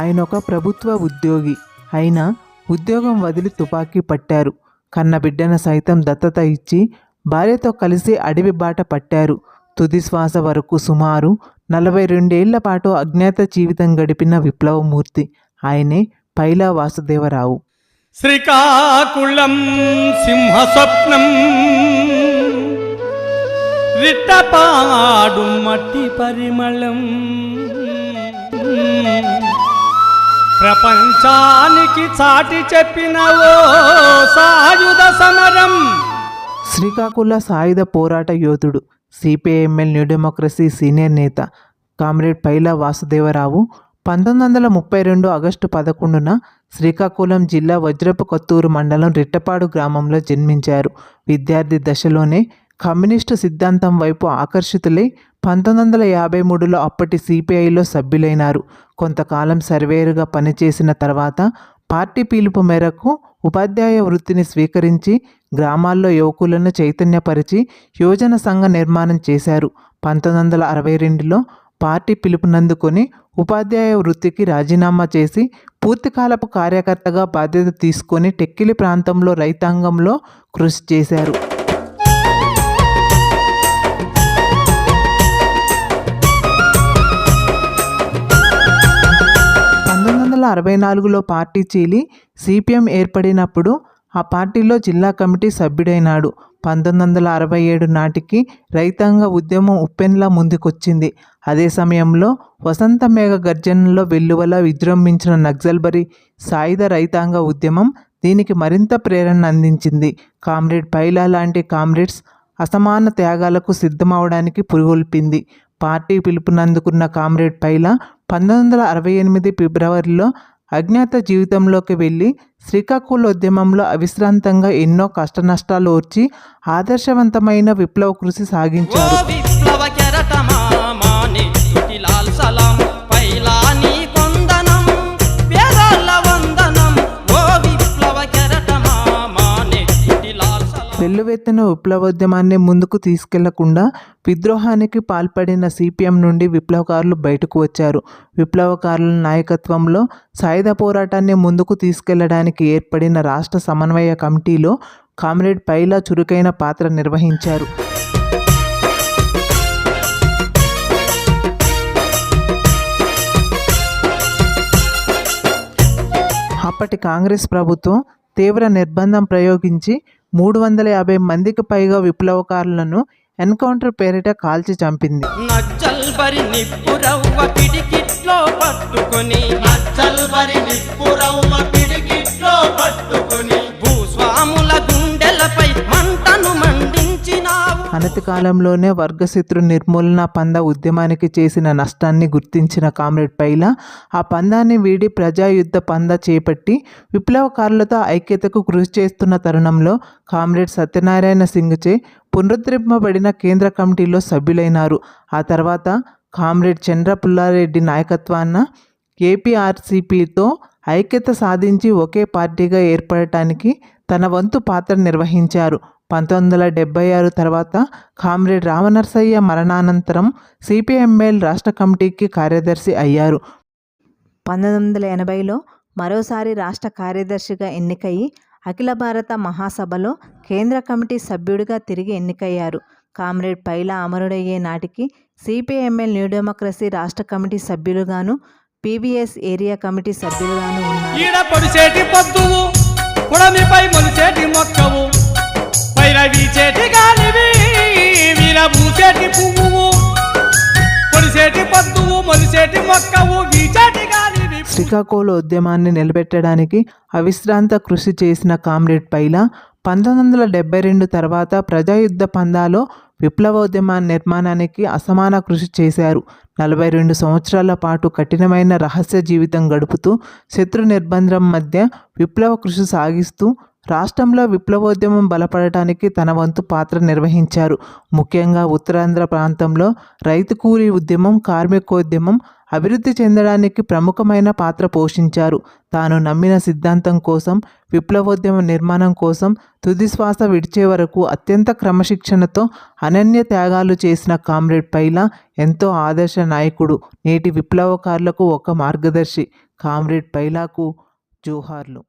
ఆయన ఒక ప్రభుత్వ ఉద్యోగి. అయినా ఉద్యోగం వదిలి తుపాకీ పట్టారు. కన్న బిడ్డను సైతం దత్తత ఇచ్చి భార్యతో కలిసి అడవి బాట పట్టారు. తుది శ్వాస వరకు సుమారు నలభై రెండేళ్ళ పాటు అజ్ఞాత జీవితం గడిపిన విప్లవమూర్తి. ఆయనే పైలా వాసుదేవరావు. శ్రీకాకుళం సింహస్వప్నం రిట్టపాడు మట్టి పరిమళం ప్రపంచానికి చాటి చెప్పిన సాయుధ సమరం. శ్రీకాకుళ సాయుధ పోరాట యోధుడు సిపిఐఎంఎల్ న్యూ డెమోక్రసీ సీనియర్ నేత కామ్రేడ్ పైలా వాసుదేవరావు పంతొమ్మిది వందల ముప్పై రెండు ఆగస్టు పదకొండున శ్రీకాకుళం జిల్లా వజ్రపు కొత్తూరు మండలం రిట్టపాడు గ్రామంలో జన్మించారు. విద్యార్థి దశలోనే కమ్యూనిస్టు సిద్ధాంతం వైపు ఆకర్షితులై పంతొమ్మిది వందల యాభై మూడులో అప్పటి సిపిఐలో సభ్యులైనారు. కొంతకాలం సర్వేరుగా పనిచేసిన తర్వాత పార్టీ పిలుపు మేరకు ఉపాధ్యాయ వృత్తిని స్వీకరించి గ్రామాల్లో యువకులను చైతన్యపరిచి యువజన సంఘ నిర్మాణం చేశారు. పంతొమ్మిది వందల అరవై రెండులో పార్టీ పిలుపునందుకొని ఉపాధ్యాయ వృత్తికి రాజీనామా చేసి పూర్తికాలపు కార్యకర్తగా బాధ్యత తీసుకొని టెక్కిలి ప్రాంతంలో రైతాంగంలో కృషి చేశారు. వందల అరవై నాలుగులో పార్టీ చీలి సిపిఎం ఏర్పడినప్పుడు ఆ పార్టీలో జిల్లా కమిటీ సభ్యుడైనాడు. పంతొమ్మిది వందల అరవై ఏడు నాటికి రైతాంగ ఉద్యమం ఉప్పెన్లా ముందుకొచ్చింది. అదే సమయంలో వసంత మేఘ గర్జనలో వెల్లువల విజృంభించిన నక్సల్బరీ సాయుధ రైతాంగ ఉద్యమం దీనికి మరింత ప్రేరణ అందించింది. కామ్రేడ్ పైలా లాంటి కామ్రేడ్స్ అసమాన త్యాగాలకు సిద్ధమవడానికి పురుగొల్పింది. పార్టీ పిలుపునందుకున్న కామ్రేడ్ పైలా పంతొమ్మిది వందల అరవై ఎనిమిది ఫిబ్రవరిలో అజ్ఞాత జీవితంలోకి వెళ్ళి శ్రీకాకుళ ఉద్యమంలో అవిశ్రాంతంగా ఎన్నో కష్టనష్టాలు ఓర్చి ఆదర్శవంతమైన విప్లవ కృషి సాగించారు. వెల్లువెత్తిన విప్లవోద్యమాన్ని ముందుకు తీసుకెళ్ళకుండా విద్రోహానికి పాల్పడిన సిపిఎం నుండి విప్లవకారులు బయటకు వచ్చారు. విప్లవకారుల నాయకత్వంలో సాయుధ పోరాటాన్ని ముందుకు తీసుకెళ్ళడానికి ఏర్పడిన రాష్ట్ర సమన్వయ కమిటీలో కామ్రేడ్ పైలా చురుకైన పాత్ర నిర్వహించారు. అప్పటి కాంగ్రెస్ ప్రభుత్వం తీవ్ర నిర్బంధం ప్రయోగించి మూడు వందల యాభై మందికి పైగా విప్లవకారులను ఎన్కౌంటర్ పేరిట కాల్చి చంపింది. నచ్చల్ బరి అనతి కాలంలోనే వర్గశత్రు నిర్మూలన పంద ఉద్యమానికి చేసిన నష్టాన్ని గుర్తించిన కామ్రేడ్ పైలా ఆ పందాన్ని వీడి ప్రజాయుద్ధ పంద చేపట్టి విప్లవకారులతో ఐక్యతకు కృషి చేస్తున్న తరుణంలో కామ్రేడ్ సత్యనారాయణ సింగ్చే పునరుద్ధరింపబడిన కేంద్ర కమిటీలో సభ్యులైనారు. ఆ తర్వాత కామ్రేడ్ చంద్ర పుల్లారెడ్డి నాయకత్వాన ఏపీఆర్సీపీతో ఐక్యత సాధించి ఒకే పార్టీగా ఏర్పడటానికి తన వంతు పాత్ర నిర్వహించారు. పంతొమ్మిది వందల డెబ్బై ఆరు తర్వాత కామ్రేడ్ రామనర్సయ్య మరణానంతరం సిపిఎంఎల్ రాష్ట్ర కమిటీకి కార్యదర్శి అయ్యారు. పంతొమ్మిది వందల ఎనభైలో మరోసారి రాష్ట్ర కార్యదర్శిగా ఎన్నికయి అఖిల భారత మహాసభలో కేంద్ర కమిటీ సభ్యుడిగా తిరిగి ఎన్నికయ్యారు. కామ్రేడ్ పైలా అమరుడయ్యే నాటికి సిపిఎంఎల్ న్యూ డెమోక్రసీ రాష్ట్ర కమిటీ సభ్యులుగాను పీవీఎస్ ఏరియా కమిటీ సభ్యులుగాను ఉన్నారు. కుడమిపై మొలిసేటి మొక్కవు పైన వీచేటి గాలివి వీరబూసేటి పువ్వు పొడిసేటి పొద్దువు మొలిసేటి మొక్కవు వీచేటి గాలివి. శ్రీకాకుళ ఉద్యమాన్ని నిలబెట్టడానికి అవిశ్రాంత కృషి చేసిన కామ్రేడ్ పైలా పంతొమ్మిది వందల డెబ్బై రెండు తర్వాత ప్రజాయుద్ధ పందాలో విప్లవోద్యమ నిర్మాణానికి అసమాన కృషి చేశారు. నలభై రెండు సంవత్సరాల పాటు కఠినమైన రహస్య జీవితం గడుపుతూ శత్రు నిర్బంధం మధ్య విప్లవ కృషి సాగిస్తూ రాష్ట్రంలో విప్లవోద్యమం బలపడటానికి తన వంతు పాత్ర నిర్వహించారు. ముఖ్యంగా ఉత్తరాంధ్ర ప్రాంతంలో రైతు కూలీ ఉద్యమం కార్మికోద్యమం అభివృద్ధి చెందడానికి ప్రముఖమైన పాత్ర పోషించారు. తాను నమ్మిన సిద్ధాంతం కోసం విప్లవోద్యమ నిర్మాణం కోసం తుది శ్వాస విడిచే వరకు అత్యంత క్రమశిక్షణతో అనన్య త్యాగాలు చేసిన కామ్రేడ్ పైలా ఎంతో ఆదర్శ నాయకుడు నేటి విప్లవకారులకు ఒక మార్గదర్శి. కామ్రేడ్ పైలాకు జోహార్లు.